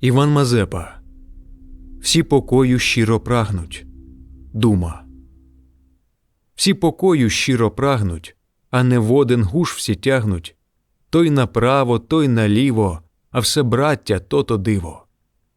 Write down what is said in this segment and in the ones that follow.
Іван Мазепа. Всі покою щиро прагнуть. Дума. Всі покою щиро прагнуть, а не в один гуш всі тягнуть. Той направо, той наліво, а все браття то то диво.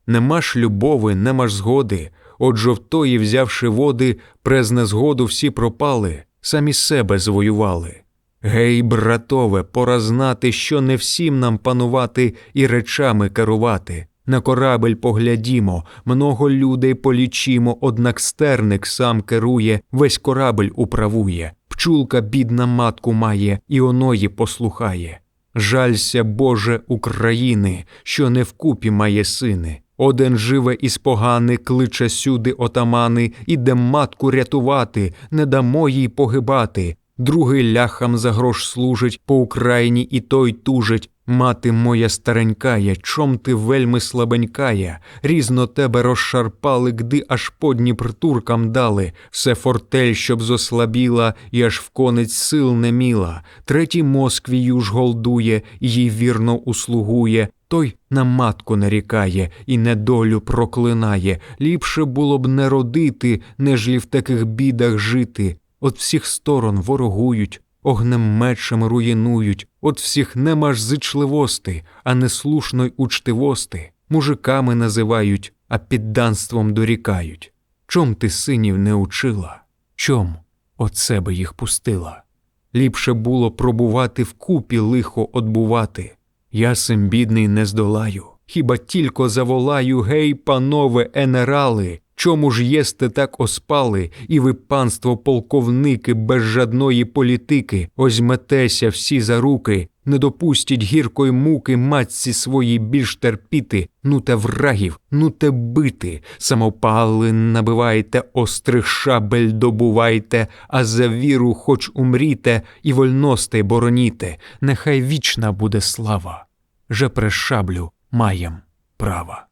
Нема ж любови, нема ж згоди, от жовтої, взявши води, през незгоду всі пропали, самі себе звоювали. Гей, братове, пора знати, що не всім нам панувати і речами керувати. На корабель поглядімо, много людей полічімо, однак стерник сам керує, весь корабель управує. Пчулка бідна матку має, і оної послухає. Жалься, Боже, України, що не вкупі має сини. Один живе із погани, кличе сюди отамани, іде матку рятувати, не дамо їй погибати. Другий ляхам за грош служить, по Україні і той тужить. Мати моя старенькая, чом ти вельми слабенькая, різно тебе розшарпали, гди аж по Дніпр туркам дали, все фортель, щоб зослабіла, і аж в конець сил не міла. Третій Москвію ж голдує, їй вірно услугує. Той на матку нарікає і недолю проклинає. Ліпше було б не родити, нежлі в таких бідах жити. От всіх сторон ворогують, огнем мечем руїнують, от всіх нема ж зичливости, а неслушно й учтивости. Мужиками називають, а підданством дорікають. Чом ти синів не учила? Чом от себе їх пустила? Ліпше було пробувати вкупі лихо одбувати. Я сим бідний не здолаю. Хіба тільки заволаю, гей, панове енерали, чому ж єсте так оспали, і ви, панство, полковники, без жадної політики, озьметеся всі за руки, не допустіть гіркої муки матці своїй більш терпіти, ну те врагів, ну те бити, самопали набивайте, острих шабель добувайте, а за віру хоч умріте, і вольностей бороніте, нехай вічна буде слава. Же при шаблю маєм права.